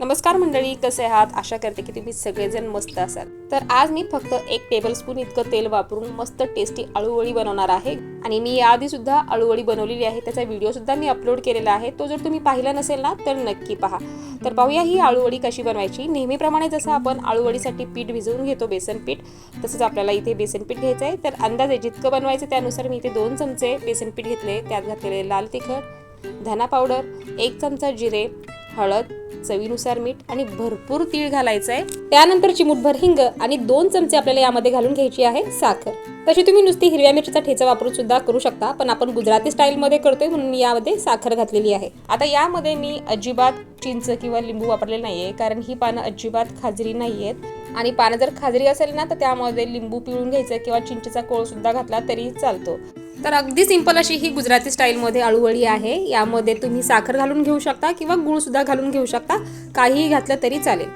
नमस्कार मंडळी कसे आहात? आशा करते की तुम्ही सगळेजण मस्त असाल. तर आज मी फक्त एक टेबल स्पून इतकं तेल वापरून मस्त टेस्टी अळूवळी बनवणार आहे. आणि मी याआधी सुद्धा अळूवळी बनवलेली आहे. त्याचा व्हिडिओ सुद्धा मी अपलोड केलेला आहे. तो जर तुम्ही पाहिला नसेल ना तर नक्की पहा. तर पाहूया ही अळूवडी कशी बनवायची. नेहमीप्रमाणे जसं आपण अळूवडीसाठी पीठ भिजवून घेतो बेसन पीठ तसंच आपल्याला इथे बेसन पीठ घ्यायचं आहे. तर अंदाजे जितकं बनवायचं त्यानुसार मी इथे दोन चमचे बेसन पीठ घेतले. त्यात घातलेले लाल तिखट धना पावडर एक चमचा जिरे हळद चवीनुसार मीठ आणि भरपूर तीळ घालायचं आहे त्यानंतर चिमूटभर हिंग आणि दोन चमचे आपल्याला यामध्ये घालून घ्यायची आहे साखर. तशी तुम्ही नुसती हिरव्या मिरचीचा ठेचा वापरून सुद्धा करू शकता पण आपण गुजराती स्टाईलमध्ये करतोय म्हणून मी यामध्ये साखर घातलेली आहे. आता यामध्ये मी अजिबात चिंच किंवा लिंबू वापरले नाहीये कारण ही पानं अजिबात खाजरी नाही आहेत आणि पानं जर खाजरी असेल ना तर त्यामध्ये लिंबू पिळून घ्यायचं किंवा चिंचेचा कोळ सुद्धा घातला तरी चालतो. तर अगदी सिंपल अशी ही गुजराती स्टाईलमध्ये अळूवळी आहे. यामध्ये तुम्ही साखर घालून घेऊ शकता किंवा गुळसुद्धा घालून घेऊ शकता. काहीही घातलं तरी चालेल.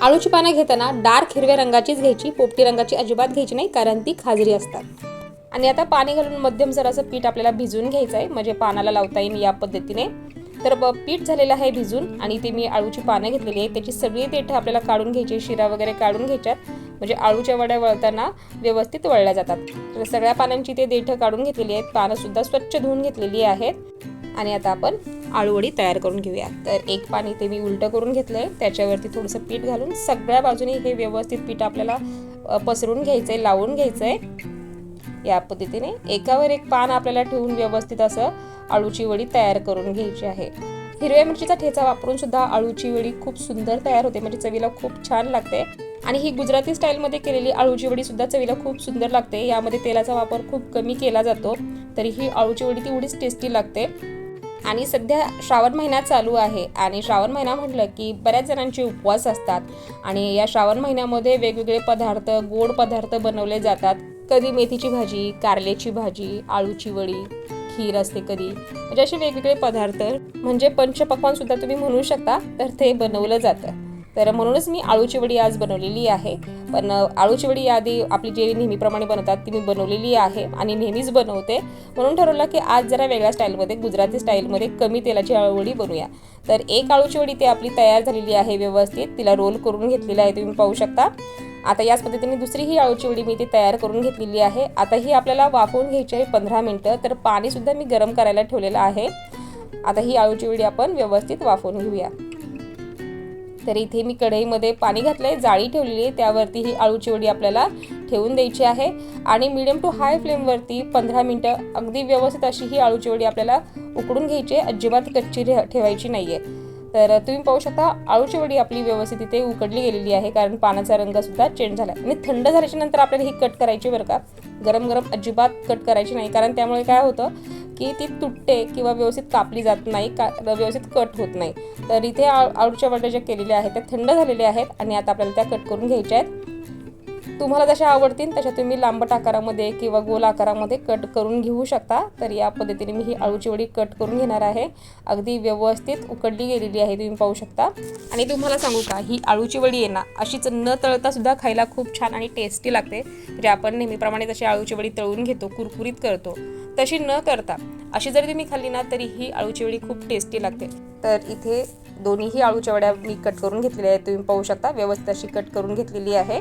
आळूची पानं घेताना डार्क हिरव्या रंगाचीच घ्यायची. पोपटी रंगाची अजिबात घ्यायची नाही कारण ती खाजरी असतात. आणि आता पाणी घालून मध्यम जरासं पीठ आपल्याला भिजवून घ्यायचं आहे म्हणजे पानाला लावता येईल या पद्धतीने. तर ब- पीठ झालेलं आहे भिजून आणि ते मी आळूची पानं घेतलेली आहे त्याची सगळी देठं आपल्याला काढून घ्यायची शिरा वगैरे काढून घ्यायच्यात. म्हणजे आळूच्या वड्या वळताना व्यवस्थित वळल्या जातात. तर सगळ्या पानांची ते देठं काढून घेतलेली आहेत. पानं सुद्धा स्वच्छ धुवून घेतलेली आहेत. आणि आता आपण आळूवडी तयार करून घेऊया. तर एक पाणी ते मी उलटं करून घेतलं आहे त्याच्यावरती थोडंसं पीठ घालून सगळ्या बाजूने हे व्यवस्थित पीठ आपल्याला पसरून घ्यायचं आहे लावून घ्यायचं आहे या पद्धतीने एकावर एक पान आपल्याला ठेवून व्यवस्थित असं आळूची वडी तयार करून घ्यायची आहे. हिरव्या मिरचीचा ठेचा वापरून सुद्धा आळूची वडी खूप सुंदर तयार होते. म्हणजे चवीला खूप छान लागते. आणि ही गुजराती स्टाईलमध्ये केलेली आळूची वडी सुद्धा चवीला खूप सुंदर लागते. यामध्ये तेलाचा वापर खूप कमी केला जातो. तरी ही आळूची वडी तेवढीच टेस्टी लागते. आणि सध्या श्रावण महिना चालू आहे. आणि श्रावण महिना म्हटलं की बऱ्याच जणांचे उपवास असतात. आणि या श्रावण महिन्यामध्ये वेगवेगळे पदार्थ गोड पदार्थ बनवले जातात. कधी मेथीची भाजी कारल्याची भाजी आळूची वडी. खीर असते कधी. म्हणजे असे वेगवेगळे पदार्थ म्हणजे पंचपक्वान सुद्धा तुम्ही म्हणू शकता तर ते बनवलं जातं. तर म्हणूनच मी आळूची वडी आज बनवलेली आहे. पण आळूची वडी आधी आपली जे नेहमीप्रमाणे बनवतात ती मी बनवलेली आहे आणि नेहमीच बनवते. म्हणून ठरवलं की आज जरा वेगळ्या स्टाईलमध्ये गुजराती स्टाईलमध्ये कमी तेलाची आळूवडी बनवूया. तर एक आळूची वडी ती आपली तयार झालेली आहे व्यवस्थित. तिला रोल करून घेतलेला आहे तुम्ही पाहू शकता. आता याच पद्धतीने दुसरी ही आळूची वडी मी ती तयार करून घेतलेली आहे. आता ही आपल्याला वाफवून घ्यायची आहे पंधरा मिनटं तर पाणीसुद्धा मी गरम करायला ठेवलेलं आहे. आता ही आळूची वडी आपण व्यवस्थित वाफवून घेऊया. तर इथे मी कढईमध्ये पाणी घातलं आहे जाळी ठेवलेली आहे त्यावरती ही आळूची वडी आपल्याला ठेवून द्यायची आहे. आणि मिडियम टू हाय फ्लेमवरती पंधरा मिनटं अगदी व्यवस्थित अशी ही आळूची वडी आपल्याला उकडून घ्यायची आहे. अजिबात कच्ची ठेवायची ठेवायची आहे तर तुम्ही पाहू शकता आळूची वडी आपली व्यवस्थित इथे उकडली गेलेली आहे कारण पानाचा रंगसुद्धा चेंज झाला आणि थंड झाल्याच्यानंतर आपल्याला ही कट करायची बरं का. गरम गरम अजिबात कट करायची नाही कारण त्यामुळे काय होतं की ती तुटते किंवा व्यवस्थित कापली जात नाही का व्यवस्थित कट होत नाही. तर इथे आ आळूच्या वड्या ज्या केलेल्या आहेत त्या थंड झालेल्या आहेत आणि आता आपल्याला त्या कट करून घ्यायच्या आहेत. तुम्हाला जशा आवडतील तशा तुम्ही लांबट आकारामध्ये किंवा गोल आकारामध्ये कट करून घेऊ शकता. तर या पद्धतीने मी ही आळूची वडी कट करून घेणार आहे. अगदी व्यवस्थित उकडली गेलेली आहे तुम्ही पाहू शकता. आणि तुम्हाला सांगू का ही आळूची वडी आहे ना अशीच न तळता सुद्धा खायला खूप छान आणि टेस्टी लागते. म्हणजे आपण नेहमीप्रमाणे जशी आळूची वडी तळून घेतो कुरकुरीत करतो तशी न करता अशी जरी तुम्ही खाल्ली ना तरी ही आळूची वडी खूप टेस्टी लागते. तर इथे दोन्हीही आळूच्या वड्या मी कट करून घेतलेल्या आहेत तुम्ही पाहू शकता. व्यवस्थित अशी कट करून घेतलेली आहे.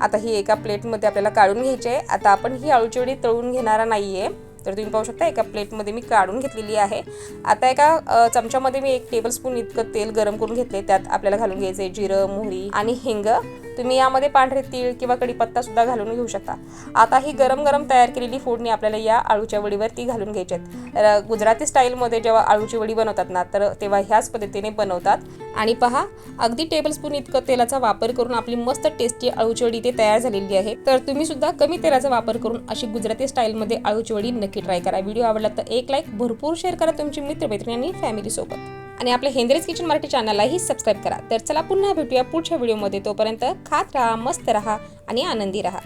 आता ही एका प्लेटमध्ये आपल्याला काढून घ्यायची आहे. आता आपण ही आळूची वडी तळून घेणार नाही आहे तर तुम्ही पाहू शकता एका प्लेटमध्ये मी काढून घेतलेली आहे. आता एका चमच्यामध्ये मी एक टेबलस्पून इतकं तेल गरम करून घेतले त्यात आपल्याला घालून घ्यायचे जिरं मोहरी आणि हिंग. तुम्ही यामध्ये पांढरे तीळ किंवा कडीपत्ता सुद्धा घालून घेऊ शकता. आता ही गरम गरम तयार केलेली फोडणी आपल्याला या आळूच्या वडीवरती घालून घ्यायची आहेत. गुजराती स्टाईलमध्ये जेव्हा आळूची वडी बनवतात ना तर तेव्हा ह्याच पद्धतीने बनवतात. आणि पहा अगदी टेबलस्पून इतकं तेलाचा वापर करून आपली मस्त टेस्टी आळूची वडी ते तयार झालेली आहे. तर तुम्ही सुद्धा कमी तेलाचा वापर करून अशी गुजराती स्टाईलमध्ये आळूची वडी नक्की ट्राय करा. व्हिडिओ आवडला तर एक लाईक भरपूर शेअर करा तुमची मित्रमैत्रिणी आणि फॅमिली सोबत. आणि आपल्या हेंद्रेज किचन मराठी चॅनललाही सबस्क्राईब करा. तर चला पुन्हा भेटूया पुढच्या व्हिडिओमध्ये. तोपर्यंत खात राहा मस्त राहा आणि आनंदी राहा.